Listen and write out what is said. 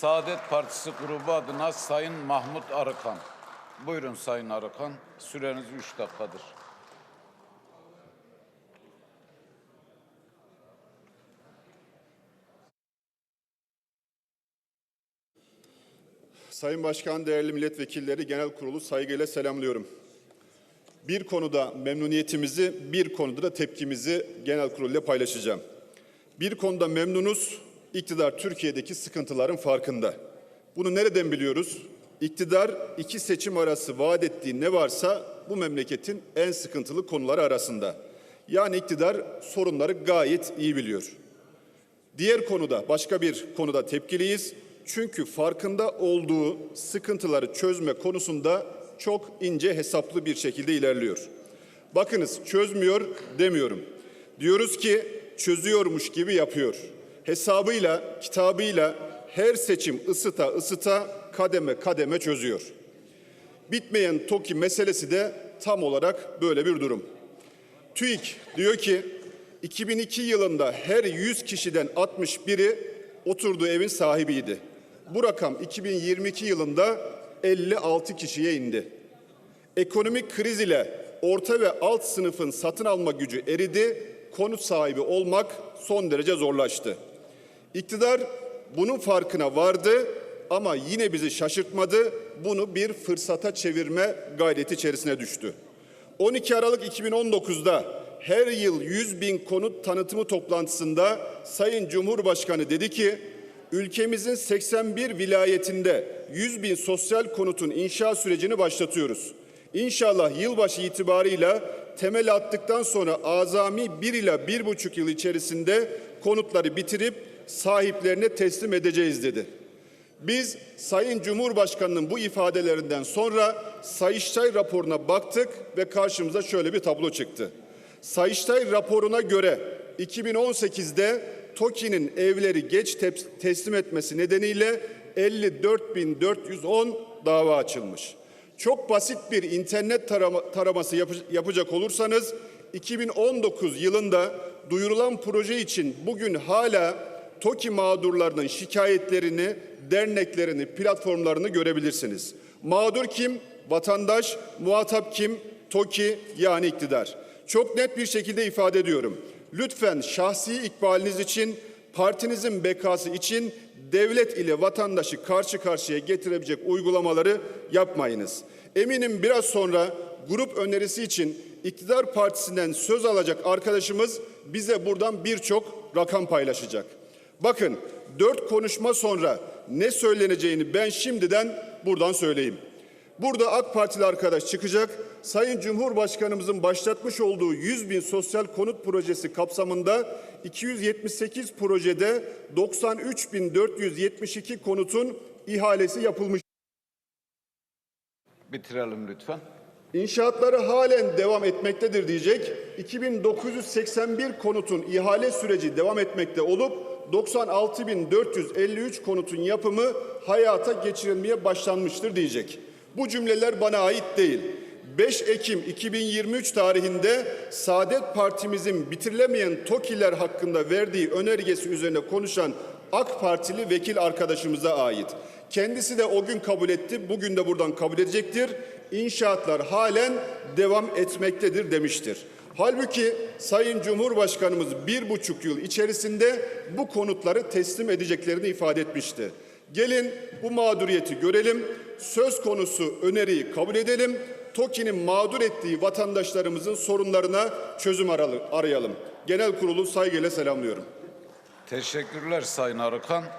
Saadet Partisi grubu adına Sayın Mahmut Arıkan. Buyurun Sayın Arıkan. Süreniz üç dakikadır. Sayın Başkan, değerli milletvekilleri, genel kurulu saygıyla selamlıyorum. Bir konuda memnuniyetimizi, bir konuda da tepkimizi genel kurul ile paylaşacağım. Bir konuda memnunuz, iktidar Türkiye'deki sıkıntıların farkında. Bunu nereden biliyoruz? İktidar iki seçim arası vaat ettiği ne varsa bu memleketin en sıkıntılı konuları arasında. Yani iktidar sorunları gayet iyi biliyor. Diğer konuda, başka bir konuda tepkiliyiz. Çünkü farkında olduğu sıkıntıları çözme konusunda çok ince hesaplı bir şekilde ilerliyor. Bakınız çözmüyor demiyorum. Diyoruz ki çözüyormuş gibi yapıyor. Hesabıyla, kitabıyla her seçim ısıta ısıta kademe kademe çözüyor. Bitmeyen TOKİ meselesi de tam olarak böyle bir durum. TÜİK diyor ki 2002 yılında her 100 kişiden 61'i oturduğu evin sahibiydi. Bu rakam 2022 yılında 56 kişiye indi. Ekonomik kriz ile orta ve alt sınıfın satın alma gücü eridi, konut sahibi olmak son derece zorlaştı. İktidar bunun farkına vardı ama yine bizi şaşırtmadı. Bunu bir fırsata çevirme gayreti içerisine düştü. 12 Aralık 2019'da her yıl 100 bin konut tanıtımı toplantısında Sayın Cumhurbaşkanı dedi ki ülkemizin 81 vilayetinde 100 bin sosyal konutun inşa sürecini başlatıyoruz. İnşallah yılbaşı itibarıyla temel attıktan sonra azami bir ila bir buçuk yıl içerisinde konutları bitirip sahiplerine teslim edeceğiz dedi. Biz Sayın Cumhurbaşkanı'nın bu ifadelerinden sonra Sayıştay raporuna baktık ve karşımıza şöyle bir tablo çıktı. Sayıştay raporuna göre 2018'de TOKİ'nin evleri geç teslim etmesi nedeniyle 54.410 dava açılmış. Çok basit bir internet tarama- taraması yapı- yapacak olursanız 2019 yılında duyurulan proje için bugün hala TOKİ mağdurlarının şikayetlerini, derneklerini, platformlarını görebilirsiniz. Mağdur kim? Vatandaş, muhatap kim? TOKİ yani iktidar. Çok net bir şekilde ifade ediyorum. Lütfen şahsi ikbaliniz için, partinizin bekası için devlet ile vatandaşı karşı karşıya getirebilecek uygulamaları yapmayınız. Eminim biraz sonra grup önerisi için iktidar partisinden söz alacak arkadaşımız bize buradan birçok rakam paylaşacak. Bakın dört konuşma sonra ne söyleneceğini ben şimdiden buradan söyleyeyim. Burada AK Partili arkadaş çıkacak. Sayın Cumhurbaşkanımızın başlatmış olduğu 100 bin sosyal konut projesi kapsamında 278 projede 93.472 konutun ihalesi yapılmış. Bitirelim lütfen. İnşaatları halen devam etmektedir diyecek. 2981 konutun ihale süreci devam etmekte olup 96.453 konutun yapımı hayata geçirilmeye başlanmıştır diyecek. Bu cümleler bana ait değil. 5 Ekim 2023 tarihinde Saadet Partimizin bitirilemeyen TOKİ'ler hakkında verdiği önergesi üzerine konuşan AK Partili vekil arkadaşımıza ait. Kendisi de o gün kabul etti, bugün de buradan kabul edecektir. İnşaatlar halen devam etmektedir demiştir. Halbuki Sayın Cumhurbaşkanımız bir buçuk yıl içerisinde bu konutları teslim edeceklerini ifade etmişti. Gelin bu mağduriyeti görelim, söz konusu öneriyi kabul edelim, TOKİ'nin mağdur ettiği vatandaşlarımızın sorunlarına çözüm arayalım. Genel kurulu saygıyla selamlıyorum. Teşekkürler Sayın Arıkan.